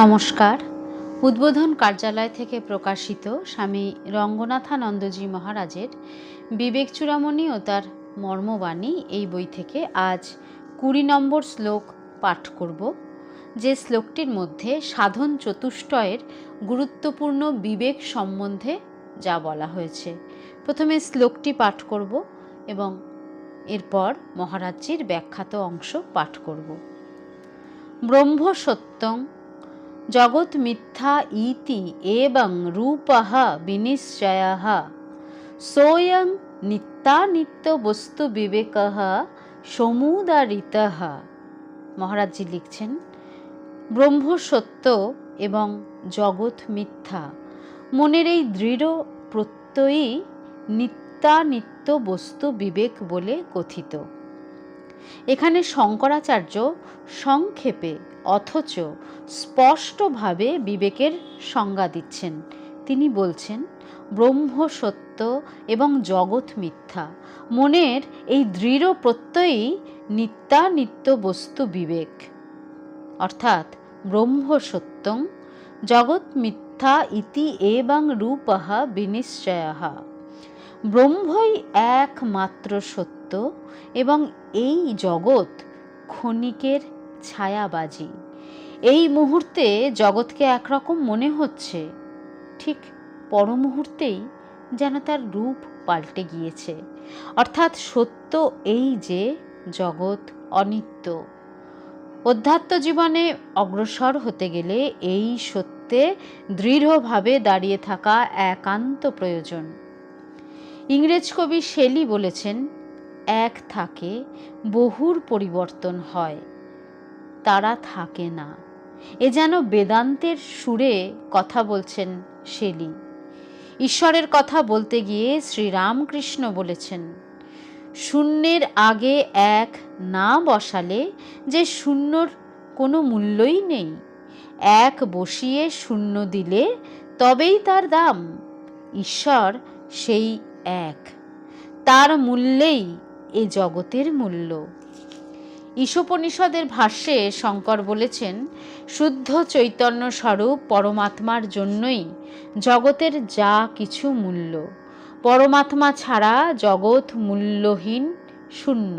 নমস্কার। উদ্বোধন কার্যালয় থেকে প্রকাশিত স্বামী রঙ্গনাথানন্দজি মহারাজের বিবেক চূড়ামণি ও তার মর্মবাণী এই বই থেকে আজ কুড়ি নম্বর শ্লোক পাঠ করব, যে শ্লোকটির মধ্যে সাধন চতুষ্টয়ের গুরুত্বপূর্ণ বিবেক সম্বন্ধে যা বলা হয়েছে। প্রথমে শ্লোকটি পাঠ করব এবং এরপর মহারাজজির ব্যাখ্যাত অংশ পাঠ করব। ব্রহ্ম সত্যং জগৎ মিথ্যা ইতি এবং রূপः বিনিশ্চয়। সোয়ং নিত্যানিত্য বস্তু বিবেক সমুদারিতः। মহারাজজি লিখছেন ব্রহ্ম সত্য এবং জগৎ মিথ্যা। মনের এই দৃঢ় প্রত্যয়ই নিত্যানিত্য বস্তু বিবেক বলে কথিত। এখানে শঙ্করাচার্য সংক্ষেপে অথচ স্পষ্টভাবে বিবেকের সংজ্ঞা দিচ্ছেন। তিনি বলছেন, ব্রহ্ম সত্য এবং জগৎ মিথ্যা। মনের এই দৃঢ় প্রত্যয়ই নিত্যানিত্য বস্তু বিবেক। অর্থাৎ, ব্রহ্ম সত্যং জগৎ মিথ্যা ইতি এবং রূপহ বিনিশ্চয় ব্রহ্মই একমাত্র সত্য। এবং এই জগৎ ক্ষণিকের ছায়াবাজি। এই মুহূর্তে জগৎকে একরকম মনে হচ্ছে, ঠিক পর মুহূর্তেই যেন তার রূপ পাল্টে গিয়েছে। অর্থাৎ সত্য এই যে জগৎ অনিত্য। অধ্যাত্ম জীবনে অগ্রসর হতে গেলে এই সত্যে দৃঢ়ভাবে দাঁড়িয়ে থাকা একান্ত প্রয়োজন। ইংরেজ কবি শেলি বলেছেন এক থাকে, বহুর পরিবর্তন হয়। তারা থাকে না। এ যেন বেদান্তের সুরে কথা বলছেন শেলি। ঈশ্বরের কথা বলতে গিয়ে শ্রীরামকৃষ্ণ বলেছেন, শূন্যের আগে এক না বসালে যে শূন্যর কোনো মূল্যই নেই। এক বসিয়ে শূন্য দিলে তবেই তার দাম। ঈশ্বর সেই এক। তার মূল্যেই এ জগতের মূল্য। ঈশোপনিষদের ভাষ্যে শঙ্কর বলেছেন, শুদ্ধ চৈতন্য স্বরূপ পরমাত্মার জন্যই জগতের যা কিছু মূল্য। পরমাত্মা ছাড়া জগৎ মূল্যহীন শূন্য।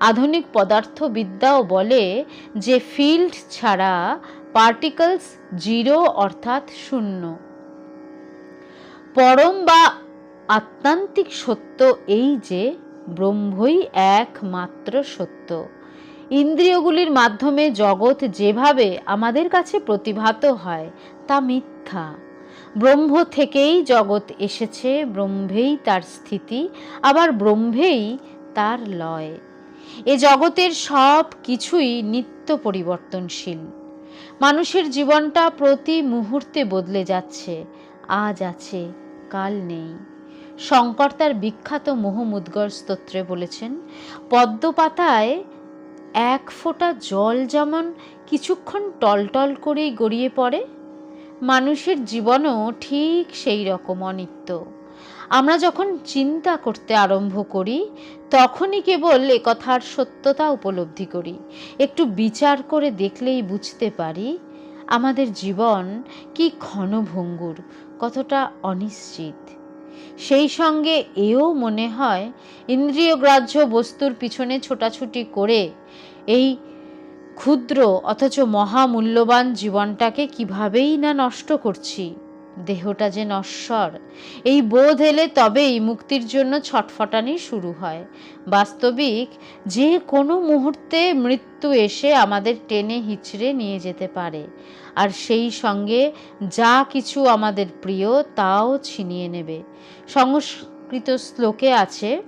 আধুনিক পদার্থবিদ্যাও বলে যে ফিল্ড ছাড়া পার্টিকলস জিরো অর্থাৎ শূন্য। পরম বা আত্মান্তিক সত্য এই যে ব্রহ্মই একমাত্র সত্য। ইন্দ্রিয়গুলির মাধ্যমে জগৎ যেভাবে আমাদের কাছে প্রতিভাত হয়, তা মিথ্যা। ব্রহ্ম থেকেই জগৎ এসেছে, ব্রহ্মেই তার স্থিতি, আবার ব্রহ্মেই তার লয়। এ জগতের সব কিছুই নিত্য পরিবর্তনশীল। মানুষের জীবনটা প্রতি মুহূর্তে বদলে যাচ্ছে, আজ আছে, কাল নেই। শঙ্কর তার বিখ্যাত মোহমুদ্গর স্তোত্রে বলেছেন, পদ্মপাতায় এক ফোঁটা জল যেমন কিছুক্ষণ টলটল করেই গড়িয়ে পড়ে, মানুষের জীবনও ঠিক সেই রকম অনিত্য। আমরা যখন চিন্তা করতে আরম্ভ করি, তখনই কেবল একথার সত্যতা উপলব্ধি করি। একটু বিচার করে দেখলেই বুঝতে পারি, আমাদের জীবন কি ক্ষণভঙ্গুর কতটা অনিশ্চিত। সেই সঙ্গে এও মনে হয় ইন্দ্রিয়গ্রাহ্য বস্তুর পিছনে ছোটাছুটি করে এই ক্ষুদ্র অথচ মহামূল্যবান জীবনটাকে কিভাবেই না নষ্ট করছি। দেহটা যে নশ্বর, এই বোধ এলে তবেই মুক্তির জন্য ছটফটানি শুরু হয়। বাস্তবিক যে কোনো মুহূর্তে মৃত্যু এসে আমাদের টেনে হিচড়ে নিয়ে যেতে পারে। আর সেই সঙ্গে যা কিছু আমাদের প্রিয় তাও ছিনিয়ে নেবে। সংস্কৃত শ্লোকে আছে,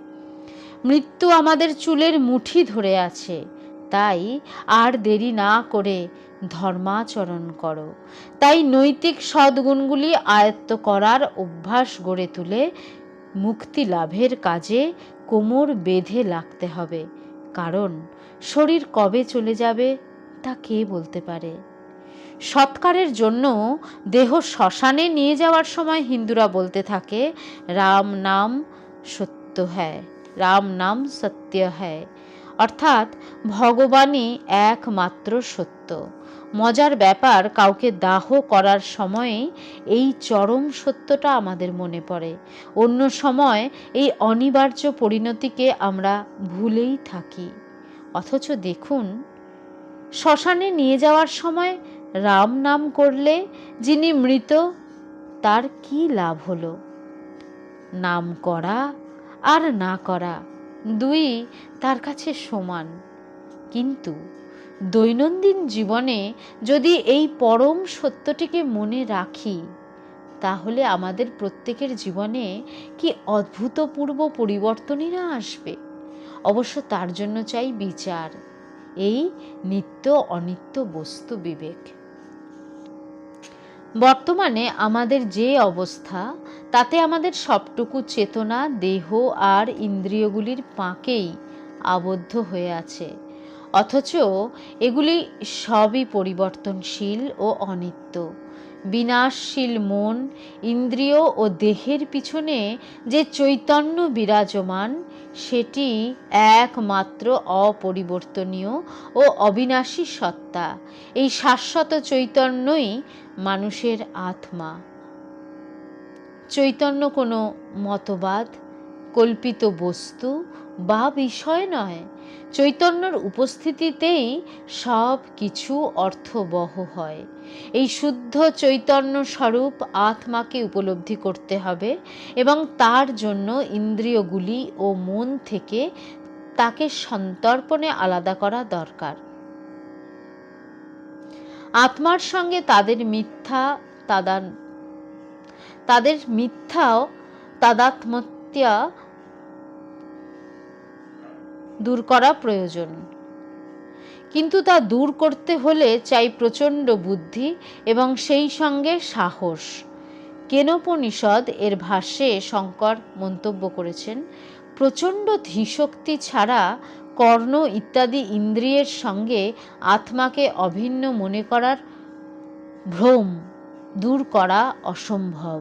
মৃত্যু আমাদের চুলের মুঠি ধরে আছে। তাই আর দেরি না করে ধর্মাচরণ করো। তাই নৈতিক সদ্গুণগুলি আয়ত্ত করার অভ্যাস গড়ে তুলে মুক্তি লাভের কাজে কোমর বেঁধে লাগতে হবে। কারণ, শরীর কবে চলে যাবে তা কে বলতে পারে? সৎকারের জন্য দেহ শ্মশানে নিয়ে যাওয়ার সময় হিন্দুরা বলতে থাকে, রাম নাম সত্য হ্যায়, রাম নাম সত্য হ্যায়। অর্থাৎ, ভগবানই একমাত্র সত্য। মজার ব্যাপার, কাউকে দাহ করার সময়ে এই চরম সত্যটা আমাদের মনে পড়ে। অন্য সময় এই অনিবার্য পরিণতিকে আমরা ভুলেই থাকি। অথচ দেখুন, শ্মশানে নিয়ে যাওয়ার সময় রাম নাম করলে যিনি মৃত, তার কি লাভ হলো? নাম করা আর না করা দুই তার কাছে সমান। কিন্তু দৈনন্দিন জীবনে যদি এই পরম সত্যটিকে মনে রাখি, তাহলে আমাদের প্রত্যেকের জীবনে কি অদ্ভুতপূর্ব পরিবর্তনই না আসবে? অবশ্য তার জন্য চাই বিচার, এই নিত্য অনিত্য বস্তু বিবেক। বর্তমানে আমাদের যে অবস্থা, তাতে আমাদের সবটুকু চেতনা, দেহ আর ইন্দ্রিয়গুলির পাঁকেই আবদ্ধ হয়ে আছে। অথচ এগুলি সবই পরিবর্তনশীল ও অনিত্য। বিনাশশীল মন, ইন্দ্রিয় ও দেহের পিছনে যে চৈতন্য বিরাজমান, সেটি একমাত্র অপরিবর্তনীয় ও অবিনাশী সত্তা। এই শাশ্বত চৈতন্যই মানুষের আত্মা। চৈতন্য কোনো মতবাদ কল্পিত বস্তু বা বিষয় নয়। চৈতন্যর উপস্থিতিতেই সব কিছু অর্থবহ হয়। এই শুদ্ধ চৈতন্য স্বরূপ আত্মাকে উপলব্ধি করতে হবে এবং তার জন্য ইন্দ্রিয়গুলি ও মন থেকে তাকে সন্তর্পণে আলাদা করা দরকার। আত্মার সঙ্গে তাদের মিথ্যা তাদান তাদের মিথ্যাও তাদাত্মত্যা দূর করা প্রয়োজন। কিন্তু তা দূর করতে হলে চাই প্রচণ্ড বুদ্ধি এবং সেই সঙ্গে সাহস। কেনোপনিষদ এর ভাষ্যে শঙ্কর মন্তব্য করেছেন, প্রচণ্ড ধীশক্তি ছাড়া কর্ণ ইত্যাদি ইন্দ্রিয়ের সঙ্গে আত্মাকে অভিন্ন মনে করার ভ্রম দূর করা অসম্ভব।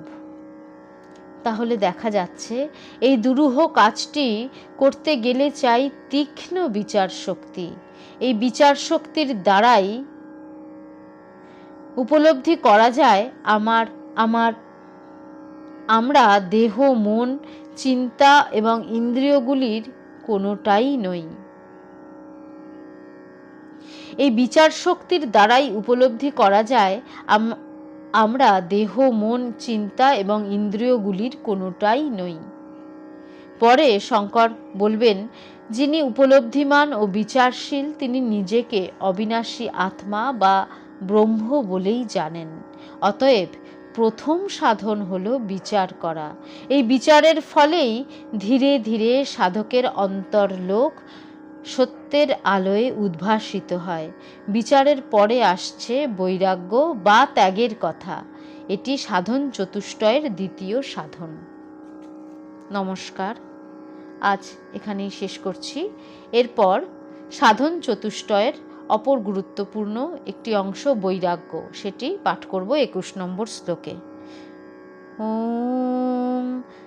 তাহলে দেখা যাচ্ছে, এই দুরূহ কাজটি করতে গেলে চাই তীক্ষ্ণ বিচার শক্তি। এই বিচার শক্তির দ্বারাই উপলব্ধি করা যায় আমার আমার, আমরা দেহ, মন, চিন্তা এবং ইন্দ্রিয়গুলির কোনোটাই নই। এই বিচার শক্তির দ্বারাই উপলব্ধি করা যায় আমরা দেহ, মন, চিন্তা এবং ইন্দ্রিয়গুলির কোনোটাই নই। পরে শঙ্কর বলবেন, যিনি উপলব্ধিমান ও বিচারশীল, তিনি নিজেকে অবিনাশী আত্মা বা ব্রহ্ম বলেই জানেন। অতএব প্রথম সাধন হলো বিচার করা। এই বিচারের ফলেই ধীরে ধীরে সাধকের অন্তর্লোক সত্যের আলোয় উদ্ভাসিত হয়। বিচারের পরে আসছে বৈরাগ্য বা ত্যাগের কথা। এটি সাধন চতুষ্টয়ের দ্বিতীয় সাধন। নমস্কার। আজ এখানেই শেষ করছি। এরপর সাধন চতুষ্টয়ের অপর গুরুত্বপূর্ণ একটি অংশ বৈরাগ্য। সেটি পাঠ করব একুশ নম্বর শ্লোকে। ওম